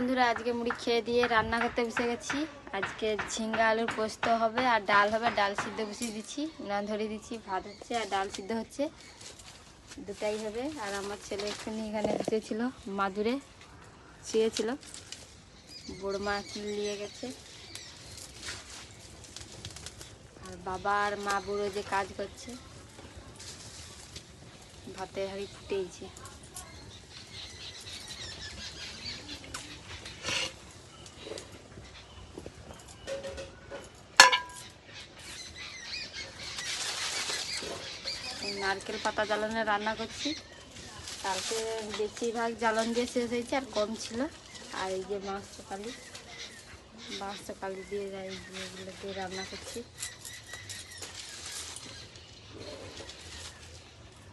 বন্ধুরা, আজকে মুড়ি খেয়ে দিয়ে রান্না করতে বসে গেছি। আজকে ঝিঙ্গা আলুর পোস্ত হবে আর ডাল হবে। ডাল সিদ্ধ বসিয়ে দিচ্ছি, উনান ধরিয়ে দিচ্ছি, ভাত হচ্ছে আর ডাল সিদ্ধ হচ্ছে। দুটাই হবে। আর আমার ছেলে এক্ষুনি এখানে বসেছিল, মাদুরে শুয়েছিল। বড় মা নিয়ে গেছে? আর বাবা আর মা বুড়ো যে কাজ করছে, ভাতের হাঁড়ি ফুটেইছে এই নারকেল পাতা জ্বালানে রান্না করছি। কালকে বেশিরভাগ জ্বালন দিয়ে শেষ হয়েছে, আর কম ছিল। আর এই যে মাছ সকালি মাছ সকালি দিয়ে যাই এগুলো দিয়ে রান্না করছি।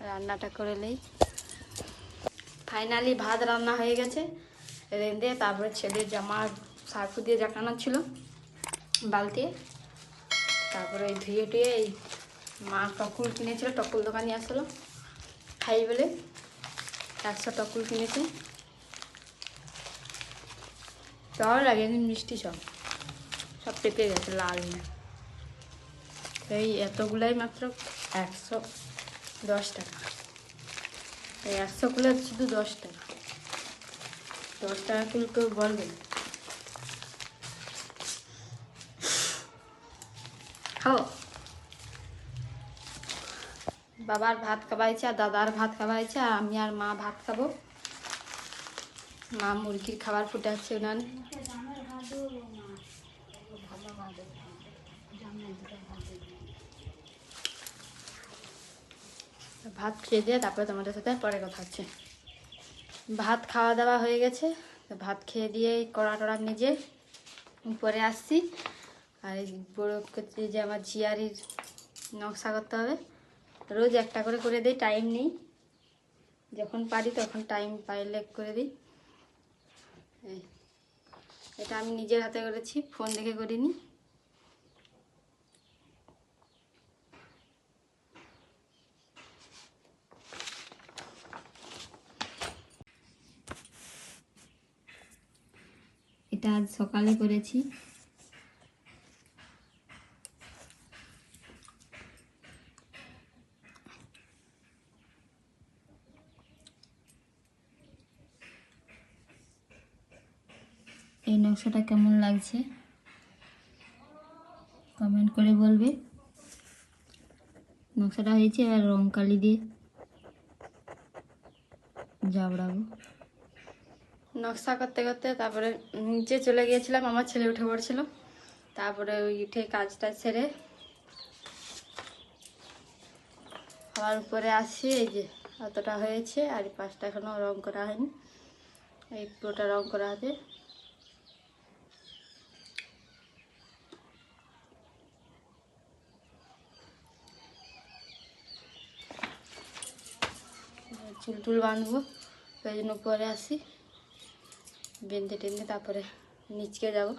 রান্নাটা করে নেই। ফাইনালি ভাত রান্না হয়ে গেছে। রেঁধে তারপরে ছেলে জামা সার্ফু দিয়ে জাকানো ছিল, বালতি। তারপরে ধুয়ে টুয়ে এই মা টকুল কিনেছিল, টকুল দোকানে আসলো। খাই বলে একশো টকুল কিনেছে। চল লাগে মিষ্টি সব। সব পেপে গেছে লাল এই এতগুলাই মাত্র একশো দশ টাকা। এই একশো একশোগুলো শুধু দশ টাকা। দশ টাকা কিলো কেউ বলবে। খাও। বাবার ভাত খাওয়াইছে, আর দাদার ভাত খাওয়াইছে, আর আমি আর মা ভাত খাব। মা মুরগির খাবার ফুটাচ্ছে উনান। ভাত খেয়ে দিয়ে তারপরে তোমাদের সাথে পরে কথা হচ্ছে। ভাত খাওয়া দাওয়া হয়ে গেছে ভাত খেয়ে দিয়ে কড়া টড়া নিজে উপরে আসছি। আর এই বড় যে আমার জিয়ারির নকশা করতে হবে। রোজ একটা করে করে দিই টাইম নেই। যখন পারি তখন টাইম পাইলে করে দিই। এটা আমি নিজের হাতে করেছি ফোন দেখে করিনি। এটা আজ সকালে করেছি। এই নকশাটা কেমন লাগছে? কমেন্ট করে বলবে। নকশাটা হয়েছে আর রং কালি দিয়ে জাবড়াবো। নকশা করতে করতে তারপরে নিচে চলে গিয়েছিলাম, আমার ছেলে উঠে পড়ছিল। তারপরে ওই উঠে কাজটা ছেড়ে আবার উপরে আসি, এই যে অতটা হয়েছে, আর পাঁচটা এখনও রং করা হয়নি। এই পুরোটা রং করা হবে চুল টুল বাঁধবো, ওই জন্য পরে আসি। বেঁধে টেঁধে তারপরে নিচকে যাব।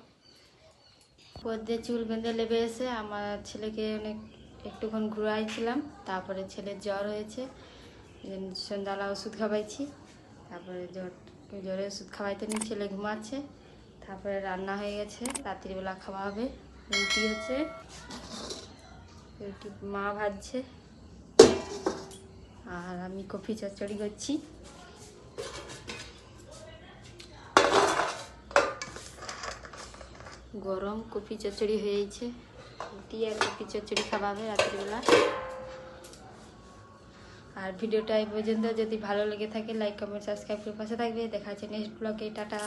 দিয়ে চুল বেঁধে লেবে এসে আমার ছেলেকে অনেক একটুক্ষণ ঘুরাইছিলাম, তারপরে ছেলের জ্বর হয়েছে সন্ধ্যাবেলা ওষুধ খাওয়াইছি। তারপরে জ্বর, জ্বরে ওষুধ খাওয়াইতে নিয়ে ছেলে ঘুমাচ্ছে, তারপরে রান্না হয়ে গেছে, রাত্রিবেলা খাওয়া হবে। রুটি হচ্ছে, রুটি মা ভাজছে। আর আমি কফি চচ্চড়ি করছি। গরম কফি চচ্চড়ি হয়েছে। রুটি আর কফি চচ্চড়ি খাওয়াবে রাত্রিবেলা। আর ভিডিওটা এই পর্যন্ত। যদি ভালো লেগে থাকে লাইক কমেন্ট সাবস্ক্রাইব করে পাশে থাকবে। দেখা হচ্ছে নেক্সট ব্লগে টাটা।